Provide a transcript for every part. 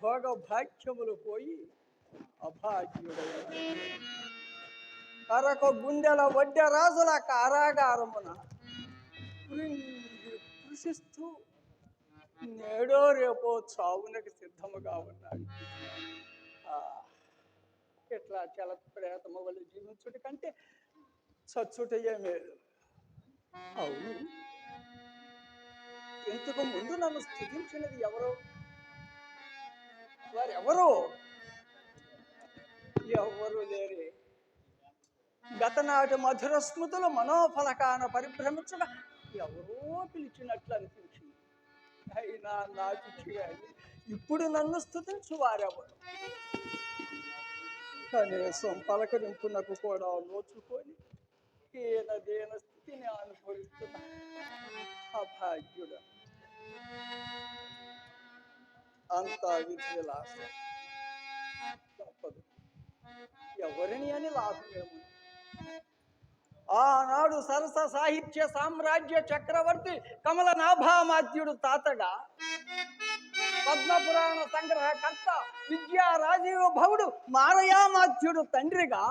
భోగ భాగ్యములు పోయి అభాగ్యుడయ్యాడు కరక గుండెల వడ్డె రాజుల కారాగారమున కృషిస్తూ నేడో రేపో చావునకు సిద్ధముగా ఉన్నాడు. ఆ, ఇట్లా చల ప్రేతము వల్ల జీవించుట కంటే చచ్చుటయే మేలు అవును. ఇంతకు ముందు నన్ను స్థుతించినది ఎవరో? వారు ఎవరు? లేరే? గతనాటి మధుర స్మృతులు మనోఫలకాన పరిభ్రమించడం ఎవరో పిలిచినట్లు అనిపించింది. అయినా నాకు చేయాలి ఇప్పుడు నన్ను స్థుతించు వారెవరు? కనీసం పలకరింపునకు కూడా నోచుకొని ఏనదేన స్థితిని అనుభవిస్తున్నా అభాగ్యుడు. అంతా విధి తప్పదు. ఎవరిని అని లాభమేము ఆనాడు సరస సాహిత్య సామ్రాజ్య చక్రవర్తి కమల నాభామాత్యుడు తాతగా పద్మపురాణ సంగ్రహకర్త విద్యా రాజీవ భవుడు మారయామాత్యుడు తండ్రిగా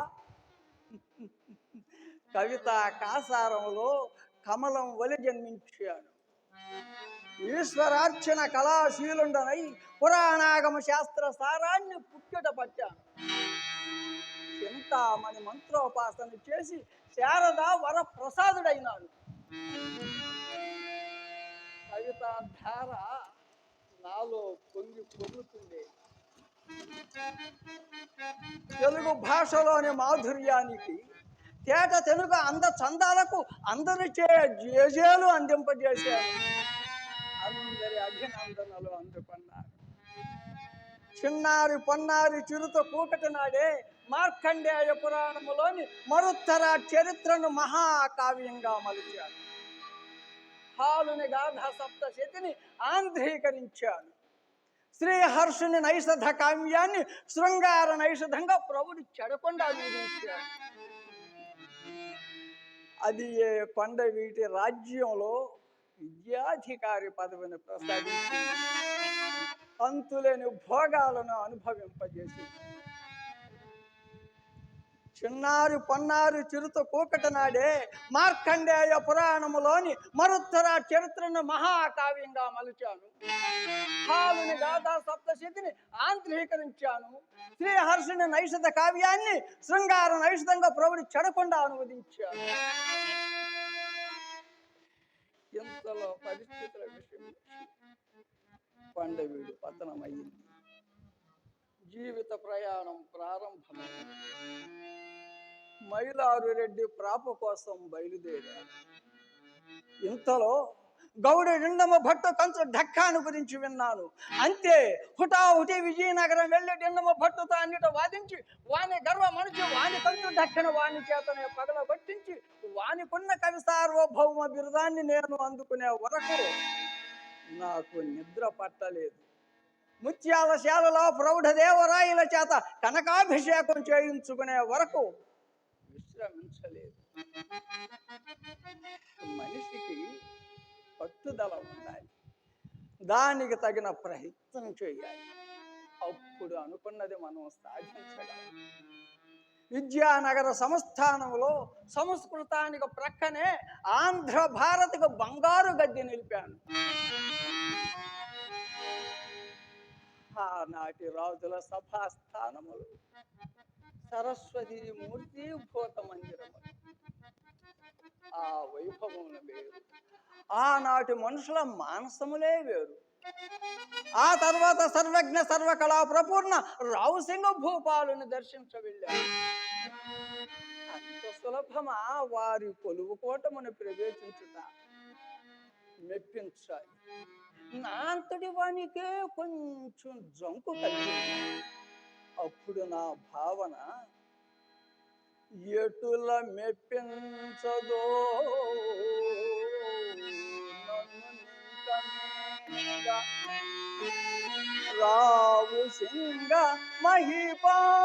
కవిత కాసారంలో కమలం వలి జన్మించాడు. ఈశ్వరార్చన కళాశీలుండనై పురాణాగమ శాస్త్ర సారాన్ని పుట్టుట పట్టాను. చింతామణి మంత్రోపాసన చేసి శారద వర ప్రసాదుడైనాడు కవిత ధార నాలో పొంగి పొంగుతుంది తెలుగు భాషలోని మాధుర్యానికి తేట తెలుగు అంద చందాలకు అందరిచే జేజేలు అందింపజేశారు అందరి అభినందనలు అందుకున్నారు. చిన్నారి పొన్నారి చిరుత కూకటి నాడే మార్కండేయ పురాణములోని మరుత్తర చరిత్రను మహాకావ్యంగా మలిచాడు. హాలుని గాథ సప్తశతిని ఆంధ్రీకరించాడు. శ్రీహర్షుని నైషధ కావ్యాన్ని శృంగార నైషధంగా ప్రభుడు చెడకుండా వీరించాడు అది ఏ కొండ వీటి రాజ్యంలో విద్యాధికారి పదవిని ప్రసాదించి అంతులేని భోగాలను అనుభవింపజేసి చిన్నారి పొన్నారు చిరుత కూకట నాడే మార్కండేయ పురాణములోని మరుత్తర చరిత్రను మహాకావ్యంగా మలిచాను. హాలుని గాథా సప్తశతిని ఆంధ్రీకరించాను. శ్రీహర్షుని నైషధ కావ్యాన్ని శృంగార నైషధంగా ప్రభుడి చెడకుండా అనువదించాను. ఇంతలో పరిస్థితుల విషయం పండవీడు పతనమయ్యింది. జీవిత ప్రయాణం ప్రారంభమైంది. మైలారు రెడ్డి ప్రాప కోసం బయలుదేరాడు ఇంతలో గౌడు నిండమ భట్ట కంచు ఢక్కాను గురించి విన్నాను. అంతే హుటాహుటి విజయనగరం వెళ్ళి నిండమ భట్టుతో అన్నిట వాదించి వాని గర్వ మనిషి వాని కంచు ఢక్కన వాని చేతనే పగల కొట్టించి వానికున్న కవి సార్వభౌమ బిరుదాన్ని నేను అందుకునే వరకు నాకు నిద్ర పట్టలేదు. ముత్యాల శాలలో ప్రౌఢదేవరాయల చేత కనకాభిషేకం చేయించుకునే వరకు విశ్రమించలేదు. మనిషికి పట్టుదల ఉండాలి. దానికి తగిన ప్రయత్నం చేయాలి. అప్పుడు అనుకున్నది మనం సాధించగలం. విద్యానగర సంస్థానంలో సంస్కృతానికి ప్రక్కనే ఆంధ్ర భారత్కు బంగారు గద్దె నిలిపాను. ఆనాటి రాజుల సభాస్థానములు సరస్వతి మూర్తి భూత మందిరములు. ఆ వైభవములు వేరు ఆనాటి మనుషుల మానసములే వేరు. ఆ తర్వాత సర్వజ్ఞ సర్వకళా ప్రపూర్ణ రావు సింగ భూపాలుని దర్శించ వెళ్ళారు అంత సులభమా? వారి కొలువు కోటమును ప్రవేశించుట. మెప్పించాలి నా అంతటి వానికే కొంచెం జంకు కలిగింది. అప్పుడు నా భావన ఎటుల మెప్పించదో రావు సింగ మహిపాలు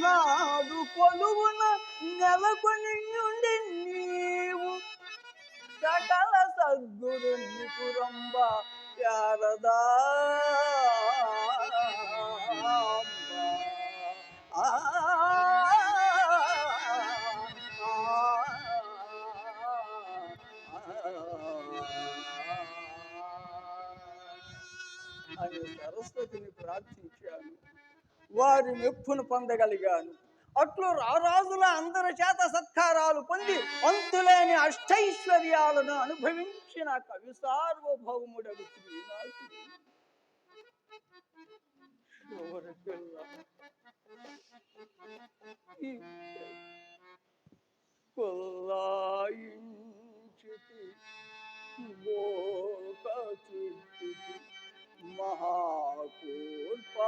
నాడు కొలువున నెలకొని నుండి నీవు సకల సద్గురు నిపురంబ శారదా అనే సరస్వతిని ప్రార్థించాను. వారి మెప్పును పొందగలిగాను. అట్లు రారాజుల అందరి చేత సత్కారాలు పొంది అంతులేని అష్టైశ్వర్యాలను అనుభవించిన కవి సార్వభౌముడు శ్రీనాథుడు. కొల్లాయించితి మోక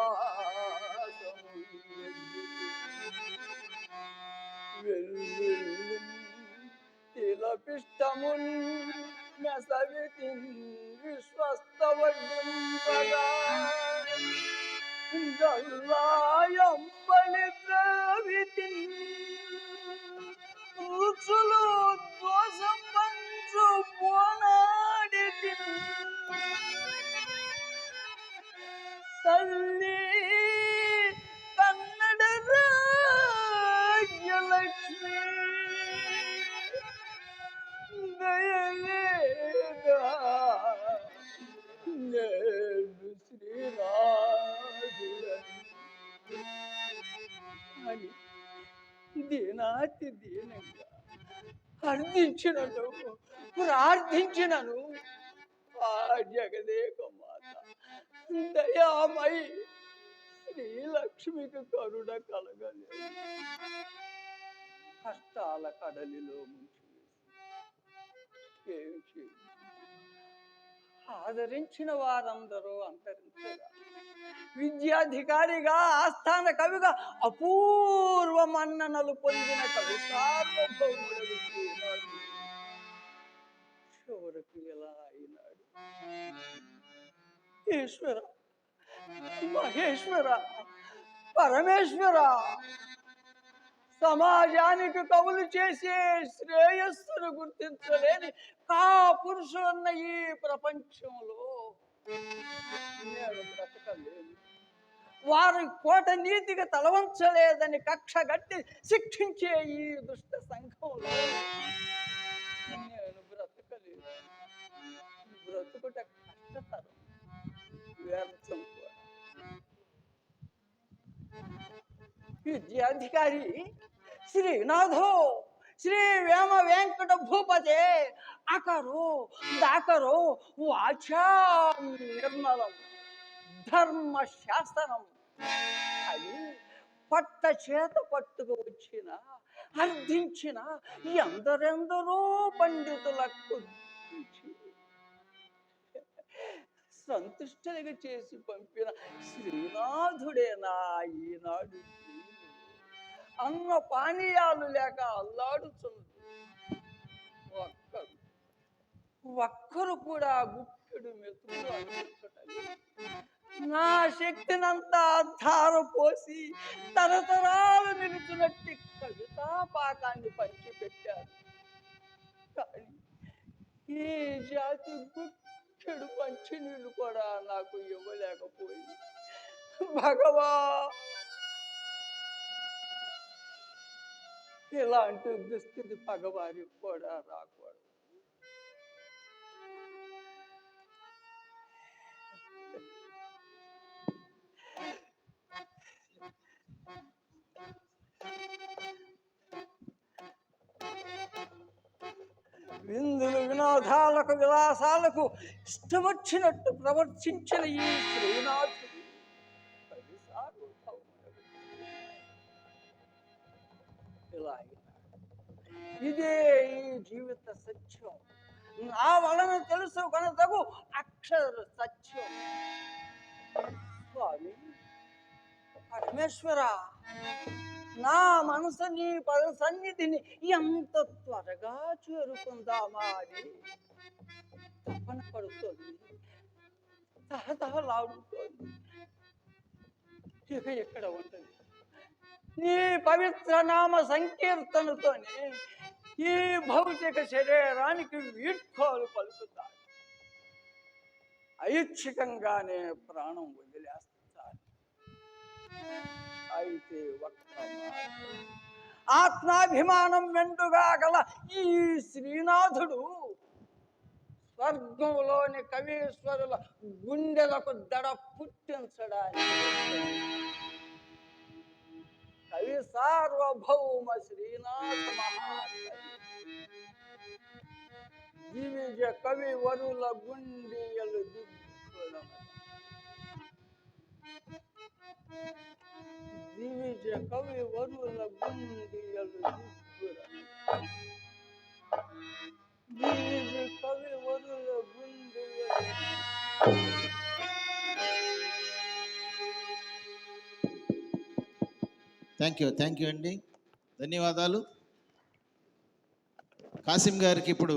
చుట్టితి తిలపిష్టమున్ మెసవితి విశ్వస్తవడ్డింపగా గల్లాయంబలి ద్రవితి రుచులు దోషం పంచు పోన తల్లి కన్నడ రాజ్యలక్ష్మి. దయలేదా శ్రీరాజులని అని దీనాతి దీనంగా అర్థించినను ప్రార్థించినను. ఆ జగదే దయామయి. శ్రీలక్ష్మికి కరుణ కలగలేదు. కష్టాల కడలిలో ముంచి ఆదరించిన వారందరూ అంతరించగా విద్యాధికారిగా ఆస్థాన కవిగా అపూర్వ మన్ననలు పొందిన కవి చివరకు ఎలా అయినాడు? ఈశ్వర మహేశ్వర పరమేశ్వర సమాజానికి కవులు చేసే శ్రేయస్సును గుర్తించలేని కా పురుషులున్న ఈ ప్రపంచంలో నేను బ్రతకలేను. వారు కోట నీతికి తలవంచలేదని కక్ష గట్టి శిక్షించే ఈ దుష్ట సంఘంలో నేను బ్రతకలేదు బ్రతుకుట కష్టతరం. విద్యాధికారి శ్రీనాథో శ్రీ వేమ వెంకట భూపతే అకరు దాకరు వాచా నిర్మలం ధర్మ శాసనం అది పట్ట చేత పట్టుకు వచ్చిన అర్థించిన ఎందరెందరో పండితులకు సంతుష్టలుగా చేసి పంపిన శ్రీనాథుడేనా ఈనాడు అన్న పానీయాలు లేక అల్లాడుచున్నది. ఒక్కరు ఒక్కరు కూడా గుప్పెడు మెతుకులు నా శక్తినంతా ధారపోసి తరతరాలు నిలిచినట్టు కవితా పాకాన్ని పంచిపెట్టారు. కానీ ఈ జాతి గుప్పెడు పంచి నీళ్ళు కూడా నాకు ఇవ్వలేకపోయింది. భగవా! ఇలాంటి దుస్థితి పగవారికి కూడా రాకూడదు. విందులు వినోదాలకు విలాసాలకు ఇష్టమొచ్చినట్టు ప్రవర్తించిన ఈ శ్రీనాథుడు ఇలా ఇదే ఈ జీవిత సత్యం. నా వలన తెలుసు కనతగు అక్షర సత్యం. స్వామి పరమేశ్వర. నా మనసు నీ పద సన్నిధిని ఎంత త్వరగా చేరుకుందామా అని తపన పడుతుంది. తహతహలాడుతోంది ఇక ఎక్కడ ఉంటుంది? నీ పవిత్ర నామ సంకీర్తనతోనే ఈ భౌతిక శరీరానికి వీడ్కోలు పలుకుతాయి. ఐచ్ఛికంగానే ప్రాణం వదిలేస్తాయి. అయితే ఆత్మాభిమానం మెండుగా గల ఈ శ్రీనాథుడు స్వర్గంలోని కవీశ్వరుల గుండెలకు దడ పుట్టించడానికి కవి సార్వభౌమ శ్రీనాథ మహాకవి దివిజ కవి వరుల గుండెలు దిగ్గుల దివిజ కవి వరుల గుండియలు కవి వరుల గుండియలు థ్యాంక్ యూ థ్యాంక్ యూ అండి. ధన్యవాదాలు. కాసిం గారికి ఇప్పుడు